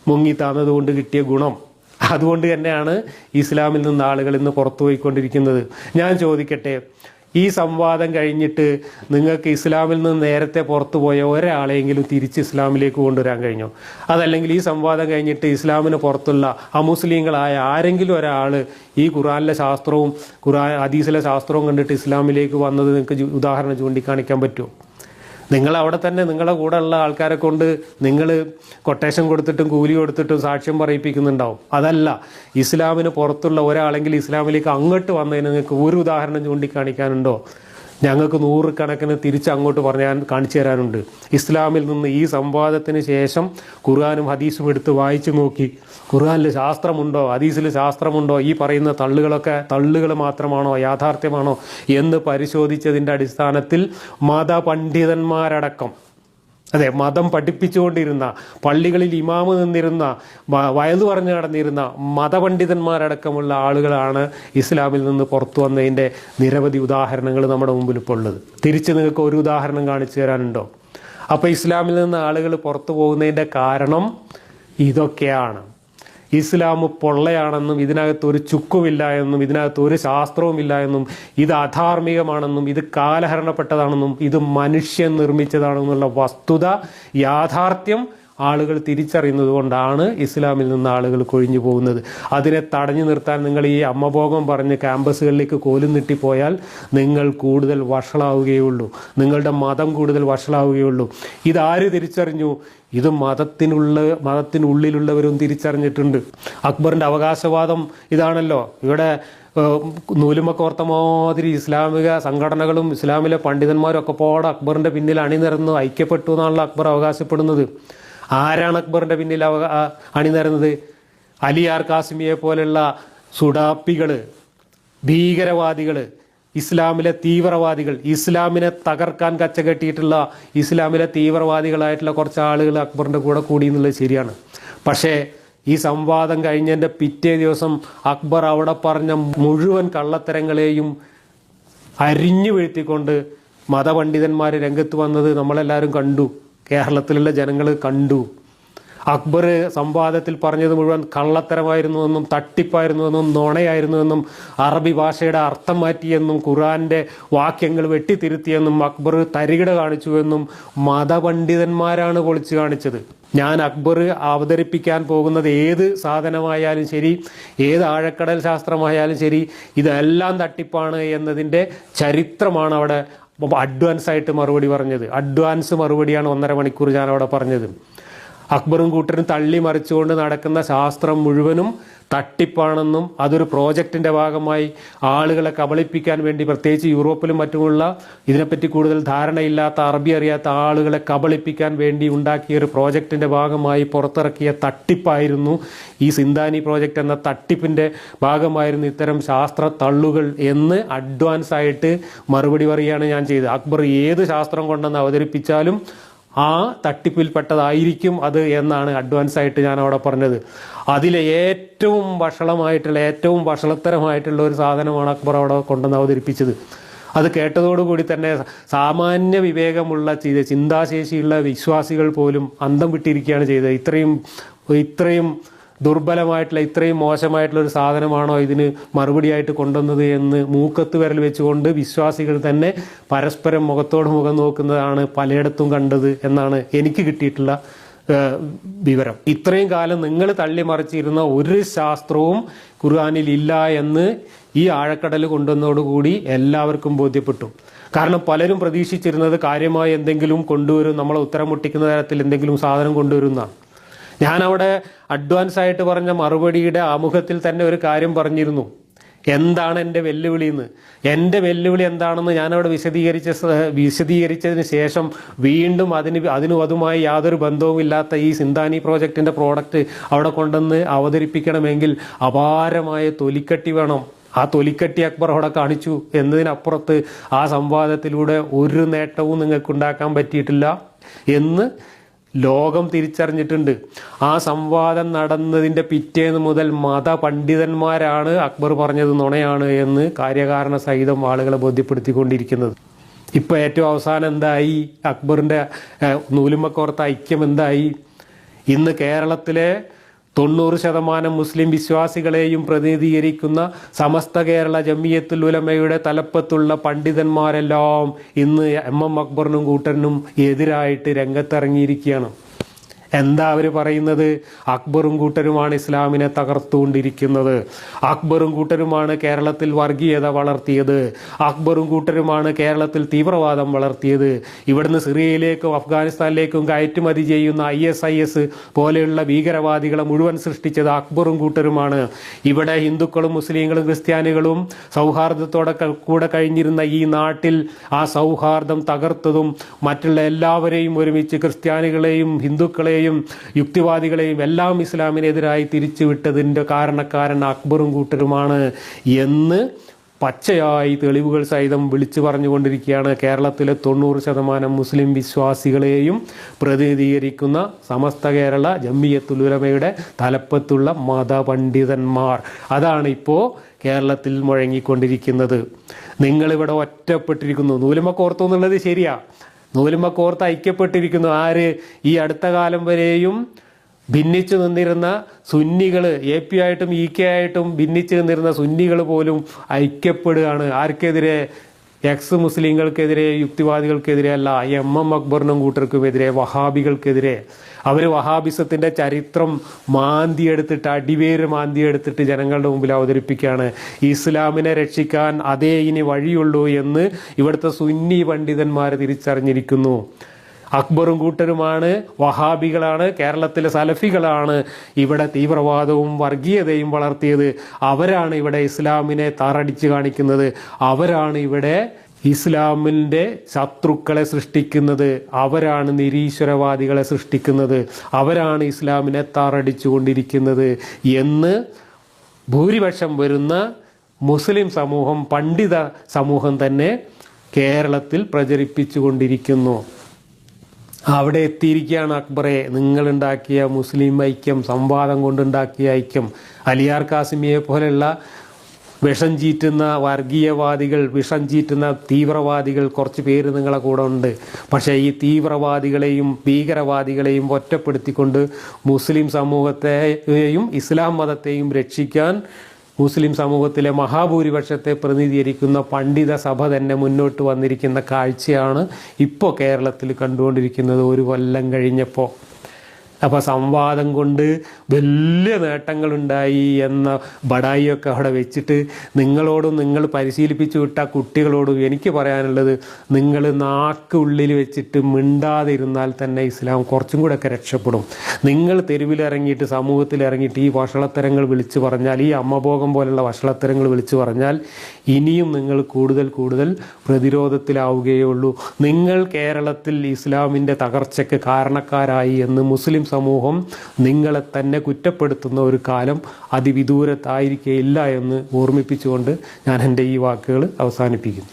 മുങ്ങി താന്നതുകൊണ്ട് കിട്ടിയ ഗുണം. അതുകൊണ്ട് തന്നെയാണ് ഇസ്ലാമിൽ നിന്ന് ആളുകൾ ഇന്ന് പുറത്തു പോയിക്കൊണ്ടിരിക്കുന്നത്. ഞാൻ ചോദിക്കട്ടെ ഈ സംവാദം കഴിഞ്ഞിട്ട് നിങ്ങൾക്ക് ഇസ്ലാമിൽ നിന്ന് നേരത്തെ പുറത്തു പോയ ഒരാളെങ്കിലും തിരിച്ച് ഇസ്ലാമിലേക്ക് കൊണ്ടുവരാൻ കഴിഞ്ഞോ? അതല്ലെങ്കിൽ ഈ സംവാദം കഴിഞ്ഞിട്ട് ഇസ്ലാമിന് പുറത്തുള്ള അമുസ്ലിങ്ങളായ ആരെങ്കിലും ഒരാൾ ഈ ഖുറാനിലെ ശാസ്ത്രവും ഖുറാൻ ഹദീസിലെ ശാസ്ത്രവും കണ്ടിട്ട് ഇസ്ലാമിലേക്ക് വന്നത് നിങ്ങൾക്ക് ഉദാഹരണം ചൂണ്ടിക്കാണിക്കാൻ പറ്റുമോ? നിങ്ങൾ അവിടെ തന്നെ നിങ്ങളുടെ കൂടെ ഉള്ള ആൾക്കാരെ കൊണ്ട് നിങ്ങൾ കൊട്ടേഷൻ കൊടുത്തിട്ടും കൂലി കൊടുത്തിട്ടും സാക്ഷ്യം പറയിപ്പിക്കുന്നുണ്ടാവും. അതല്ല ഇസ്ലാമിന് പുറത്തുള്ള ഒരാളെങ്കിൽ ഇസ്ലാമിലേക്ക് അങ്ങോട്ട് വന്നതിന് നിങ്ങൾക്ക് ഒരു ഉദാഹരണം ചൂണ്ടിക്കാണിക്കാനുണ്ടോ? ഞങ്ങൾക്ക് നൂറുകണക്കിന് തിരിച്ച് അങ്ങോട്ട് പറയാൻ കാണിച്ചു തരാനുണ്ട്. ഇസ്ലാമിൽ നിന്ന് ഈ സംവാദത്തിന് ശേഷം ഖുർആാനും ഹദീസും എടുത്ത് വായിച്ചു നോക്കി. ഖുർആാനിൽ ശാസ്ത്രമുണ്ടോ? ഹദീസിൽ ശാസ്ത്രമുണ്ടോ? ഈ പറയുന്ന തള്ളുകളൊക്കെ തള്ളുകൾ മാത്രമാണോ? യാഥാർത്ഥ്യമാണോ? എന്ന് പരിശോധിച്ചതിന്റെ അടിസ്ഥാനത്തിൽ മതപണ്ഡിതന്മാരടക്കം അതെ മതം പഠിപ്പിച്ചുകൊണ്ടിരുന്ന പള്ളികളിൽ ഇമാമ് നിന്നിരുന്ന വയതു പറഞ്ഞു നടന്നിരുന്ന മതപണ്ഡിതന്മാരടക്കമുള്ള ആളുകളാണ് ഇസ്ലാമിൽ നിന്ന് പുറത്തു വന്നതിന്റെ നിരവധി ഉദാഹരണങ്ങൾ നമ്മുടെ മുമ്പിൽ ഇപ്പോൾ ഉള്ളത് തിരിച്ച് നിങ്ങൾക്ക് ഒരു ഉദാഹരണം കാണിച്ചു തരാനുണ്ടോ? അപ്പോൾ ഇസ്ലാമിൽ നിന്ന് ആളുകൾ പുറത്തു പോകുന്നതിന്റെ കാരണം ഇതൊക്കെയാണ്. ഇസ്ലാം പൊള്ളയാണെന്നും ഇതിനകത്ത് ഒരു ചുക്കുമില്ല എന്നും ഇതിനകത്ത് ഒരു ശാസ്ത്രവുമില്ല എന്നും ഇത് അധാർമികമാണെന്നും ഇത് കാലഹരണപ്പെട്ടതാണെന്നും ഇത് മനുഷ്യൻ നിർമ്മിച്ചതാണെന്നുള്ള വസ്തുത യാഥാർത്ഥ്യം ആളുകൾ തിരിച്ചറിയുന്നത് കൊണ്ടാണ് ഇസ്ലാമിൽ നിന്ന് ആളുകൾ കൊഴിഞ്ഞു പോകുന്നത്. അതിനെ തടഞ്ഞു നിർത്താൻ നിങ്ങൾ ഈ അമ്മഭോഗം പറഞ്ഞ് ക്യാമ്പസുകളിലേക്ക് കോലും നീട്ടിപ്പോയാൽ നിങ്ങൾ കൂടുതൽ വഷളാവുകയുള്ളൂ. നിങ്ങളുടെ മതം കൂടുതൽ വഷളാവുകയുള്ളൂ. ഇതാര് തിരിച്ചറിഞ്ഞു? ഇത് മതത്തിനുള്ള മതത്തിനുള്ളിലുള്ളവരും തിരിച്ചറിഞ്ഞിട്ടുണ്ട്. അക്ബറിന്റെ അവകാശവാദം ഇതാണല്ലോ. ഇവിടെ നൂലുമ കോർത്ത മാതിരി ഇസ്ലാമിക സംഘടനകളും ഇസ്ലാമിലെ പണ്ഡിതന്മാരും ഒക്കെ പോടെ അക്ബറിന്റെ പിന്നിൽ അണിനിരന്ന് ഐക്യപ്പെട്ടു എന്നാണല്ലോ അക്ബർ അവകാശപ്പെടുന്നത്. ആരാണ് അക്ബറിന്റെ പിന്നിൽ അവ അണിനിരന്നത്? അലിയാർ കാസിമിയെ പോലെയുള്ള സുഡാപ്പികൾ ഭീകരവാദികൾ ഇസ്ലാമിലെ തീവ്രവാദികൾ ഇസ്ലാമിനെ തകർക്കാൻ കച്ചകെട്ടിയിട്ടുള്ള ഇസ്ലാമിലെ തീവ്രവാദികളായിട്ടുള്ള കുറച്ച് ആളുകൾ അക്ബറിന്റെ കൂടെ കൂടി എന്നുള്ളത് ശരിയാണ്. പക്ഷേ ഈ സംവാദം കഴിഞ്ഞതിന്റെ പിറ്റേ ദിവസം അക്ബർ അവിടെ പറഞ്ഞ മുഴുവൻ കള്ളത്തരങ്ങളെയും അരിഞ്ഞു വീഴ്ത്തിക്കൊണ്ട് മതപണ്ഡിതന്മാർ രംഗത്ത് വന്നത് നമ്മളെല്ലാവരും കണ്ടു. കേരളത്തിലുള്ള ജനങ്ങൾ കണ്ടു. അക്ബർ സംവാദത്തിൽ പറഞ്ഞത് മുഴുവൻ കള്ളത്തരമായിരുന്നുവെന്നും തട്ടിപ്പായിരുന്നുവെന്നും നുണയായിരുന്നുവെന്നും അറബി ഭാഷയുടെ അർത്ഥം മാറ്റിയെന്നും ഖുറാന്റെ വാക്യങ്ങൾ വെട്ടിത്തിരുത്തിയെന്നും അക്ബർ തരികിട കാണിച്ചുവെന്നും മതപണ്ഡിതന്മാരാണ് പൊളിച്ചു കാണിച്ചത്. ഞാൻ അക്ബർ അവതരിപ്പിക്കാൻ പോകുന്നത് ഏത് സാധനമായാലും ശരി ഏത് ആഴക്കടൽ ശാസ്ത്രമായാലും ശരി ഇതെല്ലാം തട്ടിപ്പാണ് എന്നതിന്റെ ചരിത്രമാണ് അവിടെ അഡ്വാൻസ് ആയിട്ട് മറുപടി പറഞ്ഞത്. അഡ്വാൻസ് മറുപടിയാണ് ഒന്നര മണിക്കൂർ ഞാൻ അവിടെ പറഞ്ഞത്. അക്ബറും കൂട്ടരും തള്ളി മറിച്ചുകൊണ്ട് നടക്കുന്ന ശാസ്ത്രം മുഴുവനും തട്ടിപ്പാണെന്നും അതൊരു പ്രോജക്റ്റിന്റെ ഭാഗമായി ആളുകളെ കബളിപ്പിക്കാൻ വേണ്ടി പ്രത്യേകിച്ച് യൂറോപ്പിലും മറ്റുമുള്ള ഇതിനെപ്പറ്റി കൂടുതൽ ധാരണയില്ലാത്ത അറബി അറിയാത്ത ആളുകളെ കബളിപ്പിക്കാൻ വേണ്ടി ഉണ്ടാക്കിയ ഒരു പ്രോജക്റ്റിന്റെ ഭാഗമായി പുറത്തിറക്കിയ തട്ടിപ്പായിരുന്നു ഈ സിന്താനി പ്രോജക്റ്റ് എന്ന തട്ടിപ്പിന്റെ ഭാഗമായിരുന്നു ഇത്തരം ശാസ്ത്ര തള്ളുകൾ എന്ന് അഡ്വാൻസ് ആയിട്ട് മറുപടി പറയുകയാണ് ഞാൻ ചെയ്തത്. അക്ബർ ഏത് ശാസ്ത്രം കൊണ്ടെന്ന് അവതരിപ്പിച്ചാലും ആ തട്ടിപ്പിൽപ്പെട്ടതായിരിക്കും അത് എന്നാണ് അഡ്വാൻസ് ആയിട്ട് ഞാൻ അവിടെ പറഞ്ഞത്. അതിലെ ഏറ്റവും വഷളമായിട്ടുള്ള ഏറ്റവും വഷളത്തരമായിട്ടുള്ള ഒരു സാധനമാണ് അക്ബർ അവിടെ കൊണ്ടുവന്ന് അവതരിപ്പിച്ചത്. അത് കേട്ടതോടുകൂടി തന്നെ സാമാന്യ വിവേകമുള്ള ചെയ്ത ചിന്താശേഷിയുള്ള വിശ്വാസികൾ പോലും അന്തം വിട്ടിരിക്കുകയാണ് ചെയ്തത്. ഇത്രയും ഇത്രയും ദുർബലമായിട്ടുള്ള ഇത്രയും മോശമായിട്ടുള്ള ഒരു സാധനമാണോ ഇതിന് മറുപടിയായിട്ട് കൊണ്ടുവന്നത് എന്ന് മൂക്കത്ത് വിരൽ വെച്ചുകൊണ്ട് വിശ്വാസികൾ തന്നെ പരസ്പരം മുഖത്തോട് മുഖം നോക്കുന്നതാണ് പലയിടത്തും കണ്ടത് എന്നാണ് എനിക്ക് കിട്ടിയിട്ടുള്ള വിവരം. ഇത്രയും കാലം നിങ്ങൾ തള്ളിമറിച്ചിരുന്ന ഒരു ശാസ്ത്രവും ഖുർആാനിൽ ഇല്ല എന്ന് ഈ ആഴക്കടൽ കൊണ്ടുവന്നതോടുകൂടി എല്ലാവർക്കും ബോധ്യപ്പെട്ടു. കാരണം പലരും പ്രതീക്ഷിച്ചിരുന്നത് കാര്യമായി എന്തെങ്കിലും കൊണ്ടുവരും നമ്മളെ ഉത്തരം മുട്ടിക്കുന്ന തരത്തിൽ എന്തെങ്കിലും സാധനം കൊണ്ടുവരുന്നതാണ് ഞാൻ അവിടെ അഡ്വാൻസ് ആയിട്ട് പറഞ്ഞ മറുപടിയുടെ ആമുഖത്തിൽ തന്നെ ഒരു കാര്യം പറഞ്ഞിരുന്നു. എന്താണ് എന്റെ വെല്ലുവിളി എന്ന്? എന്റെ വെല്ലുവിളി എന്താണെന്ന് ഞാനവിടെ വിശദീകരിച്ച വിശദീകരിച്ചതിന് ശേഷം വീണ്ടും അതിന് അതിനും അതുമായി യാതൊരു ബന്ധവുമില്ലാത്ത ഈ സിന്താനി പ്രോജക്റ്റിന്റെ പ്രോഡക്റ്റ് അവിടെ കൊണ്ടുവന്ന് അവതരിപ്പിക്കണമെങ്കിൽ അപാരമായ തൊലിക്കട്ടി വേണം. ആ തൊലിക്കട്ടി അക്ബർ അവിടെ കാണിച്ചു എന്നതിനപ്പുറത്ത് ആ സംവാദത്തിലൂടെ ഒരു നേട്ടവും നിങ്ങൾക്ക് ഉണ്ടാക്കാൻ പറ്റിയിട്ടില്ല എന്ന് ലോകം തിരിച്ചറിഞ്ഞിട്ടുണ്ട്. ആ സംവാദം നടന്നതിന്റെ പിറ്റേന്ന് മുതൽ മതപണ്ഡിതന്മാരാണ് അക്ബർ പറഞ്ഞത് നുണയാണ് എന്ന് കാര്യകാരണ സഹിതം ആളുകളെ ബോധ്യപ്പെടുത്തിക്കൊണ്ടിരിക്കുന്നത്. ഇപ്പോൾ ഏറ്റവും അവസാനം എന്തായി? അക്ബറിന്റെ നൂലുമ്പക്കോർത്ത ഐക്യം എന്തായി? ഇന്ന് കേരളത്തിലെ തൊണ്ണൂറ് ശതമാനം മുസ്ലിം വിശ്വാസികളെയും പ്രതിനിധീകരിക്കുന്ന സമസ്ത കേരള ജമിയത്തുൽ ഉലമയുടെ തലപ്പത്തുള്ള പണ്ഡിതന്മാരെല്ലാം ഇന്ന് എം എം അക്ബറിനും കൂട്ടനും എതിരായിട്ട് രംഗത്തിറങ്ങിയിരിക്കുകയാണ്. എന്താ അവർ പറയുന്നത്? അക്ബറും കൂട്ടരുമാണ് ഇസ്ലാമിനെ തകർത്തുകൊണ്ടിരിക്കുന്നത്. അക്ബറും കൂട്ടരുമാണ് കേരളത്തിൽ വർഗീയത വളർത്തിയത്. അക്ബറും കൂട്ടരുമാണ് കേരളത്തിൽ തീവ്രവാദം വളർത്തിയത്. ഇവിടുന്ന് സിറിയയിലേക്കും അഫ്ഗാനിസ്ഥാനിലേക്കും കയറ്റുമതി ചെയ്യുന്ന ഐ എസ് ഐ എസ് പോലെയുള്ള ഭീകരവാദികളെ മുഴുവൻ സൃഷ്ടിച്ചത് അക്ബറും കൂട്ടരുമാണ്. ഇവിടെ ഹിന്ദുക്കളും മുസ്ലിങ്ങളും ക്രിസ്ത്യാനികളും സൗഹാർദ്ദത്തോടെ കൂടെ കഴിഞ്ഞിരുന്ന ഈ നാട്ടിൽ ആ സൗഹാർദ്ദം തകർത്തതും മറ്റുള്ള എല്ലാവരെയും ഒരുമിച്ച് ക്രിസ്ത്യാനികളെയും ഹിന്ദുക്കളെയും യുക്തിവാദികളെയും എല്ലാം ഇസ്ലാമിനെതിരായി തിരിച്ചുവിട്ടതിന്റെ കാരണക്കാരൻ അക്ബറും കൂട്ടരുമാണ് എന്ന് പച്ചയായി തെളിവുകൾ സഹിതം വിളിച്ചു പറഞ്ഞുകൊണ്ടിരിക്കുകയാണ് കേരളത്തിലെ തൊണ്ണൂറ് ശതമാനം മുസ്ലിം വിശ്വാസികളെയും പ്രതിനിധീകരിക്കുന്ന സമസ്ത കേരള ജമ്മിയത്തുലുലമയുടെ തലപ്പത്തുള്ള മതപണ്ഡിതന്മാർ. അതാണ് ഇപ്പോൾ കേരളത്തിൽ മുഴങ്ങിക്കൊണ്ടിരിക്കുന്നത്. നിങ്ങളിവിടെ ഒറ്റപ്പെട്ടിരിക്കുന്നു. നൂലുമ കോർത്തു എന്നുള്ളത് ശരിയാ. നൂലുമ കോർത്ത് ഐക്യപ്പെട്ടിരിക്കുന്നു. ആര്? ഈ അടുത്ത കാലം വരെയും ഭിന്നിച്ചു നിന്നിരുന്ന സുന്നികൾ എ പി ആയിട്ടും ഇ കെ ആയിട്ടും ഭിന്നിച്ചു നിന്നിരുന്ന സുന്നികൾ പോലും ഐക്യപ്പെടുകയാണ്. ആർക്കെതിരെ എക്സ് മുസ്ലിങ്ങൾക്കെതിരെ യുക്തിവാദികൾക്കെതിരെ അല്ല എം എം അക്ബറിനും കൂട്ടർക്കുമെതിരെ വഹാബികൾക്കെതിരെ. അവർ വഹാബിസത്തിന്റെ ചരിത്രം മാന്തിയെടുത്തിട്ട് അടിവേര് മാന്തിയെടുത്തിട്ട് ജനങ്ങളുടെ മുമ്പിൽ അവതരിപ്പിക്കുകയാണ്. ഇസ്ലാമിനെ രക്ഷിക്കാൻ അതേ ഇനി വഴിയുള്ളൂ എന്ന് ഇവിടുത്തെ സുന്നി പണ്ഡിതന്മാർ തിരിച്ചറിഞ്ഞിരിക്കുന്നു. അക്ബറും കൂട്ടരുമാണ് വഹാബികളാണ് കേരളത്തിലെ സലഫികളാണ് ഇവിടെ തീവ്രവാദവും വർഗീയതയും വളർത്തിയത്. അവരാണ് ഇവിടെ ഇസ്ലാമിനെ താറടിച്ച് കാണിക്കുന്നത്. അവരാണ് ഇവിടെ ഇസ്ലാമിന്റെ ശത്രുക്കളെ സൃഷ്ടിക്കുന്നത്. അവരാണ് നിരീശ്വരവാദികളെ സൃഷ്ടിക്കുന്നത്. അവരാണ് ഇസ്ലാമിനെ താറടിച്ചുകൊണ്ടിരിക്കുന്നത് എന്ന് ഭൂരിപക്ഷം വരുന്ന മുസ്ലിം സമൂഹം പണ്ഡിത സമൂഹം തന്നെ കേരളത്തിൽ പ്രചരിപ്പിച്ചുകൊണ്ടിരിക്കുന്നു. അവിടെ എത്തിയിരിക്കുകയാണ് അക്ബറെ. നിങ്ങളുണ്ടാക്കിയ മുസ്ലിം ഐക്യം സംവാദം കൊണ്ടുണ്ടാക്കിയ ഐക്യം അലിയാർ കാസിമിയെ പോലെയുള്ള വിഷം ചീറ്റുന്ന വർഗീയവാദികൾ വിഷം ചീറ്റുന്ന തീവ്രവാദികൾ കുറച്ച് പേര് നിങ്ങളെ കൂടെ ഉണ്ട്. പക്ഷേ ഈ തീവ്രവാദികളെയും ഭീകരവാദികളെയും ഒറ്റപ്പെടുത്തിക്കൊണ്ട് മുസ്ലിം സമൂഹത്തെയും ഇസ്ലാം മതത്തെയും രക്ഷിക്കാൻ മുസ്ലിം സമൂഹത്തിലെ മഹാഭൂരിപക്ഷത്തെ പ്രതിനിധീകരിക്കുന്ന പണ്ഡിത സഭ തന്നെ മുന്നോട്ട് വന്നിരിക്കുന്ന കാഴ്ചയാണ് ഇപ്പോൾ കേരളത്തിൽ കണ്ടുകൊണ്ടിരിക്കുന്നത് ഒരു കൊല്ലം കഴിഞ്ഞപ്പോൾ അപ്പോൾ സംവാദം കൊണ്ട് വലിയ നേട്ടങ്ങളുണ്ടായി എന്ന ബടായിയൊക്കെ അവിടെ വെച്ചിട്ട് നിങ്ങളോടും നിങ്ങൾ പരിശീലിപ്പിച്ചു വിട്ട കുട്ടികളോടും എനിക്ക് പറയാനുള്ളത് നിങ്ങൾ നാക്ക് ഉള്ളിൽ വെച്ചിട്ട് മിണ്ടാതെ ഇരുന്നാൽ തന്നെ ഇസ്ലാം കുറച്ചും കൂടെ ഒക്കെ രക്ഷപ്പെടും. നിങ്ങൾ തെരുവിലിറങ്ങിയിട്ട് സമൂഹത്തിൽ ഇറങ്ങിയിട്ട് ഈ വഷളത്തരങ്ങൾ വിളിച്ചു പറഞ്ഞാൽ ഈ അമ്മഭോഗം പോലുള്ള വഷളത്തരങ്ങൾ വിളിച്ചു പറഞ്ഞാൽ ഇനിയും നിങ്ങൾ കൂടുതൽ കൂടുതൽ പ്രതിരോധത്തിലാവുകയുള്ളൂ നിങ്ങൾ കേരളത്തിൽ ഇസ്ലാമിന്റെ തകർച്ചയ്ക്ക് കാരണക്കാരായി എന്ന് മുസ്ലിം സമൂഹം നിങ്ങളെ തന്നെ കുറ്റപ്പെടുത്തുന്ന ഒരു കാലം അതിവിദൂരത്തായിരിക്കുകയില്ല എന്ന് ഓർമ്മിപ്പിച്ചുകൊണ്ട് ഞാൻ എന്റെ ഈ വാക്കുകൾ അവസാനിപ്പിക്കുന്നു.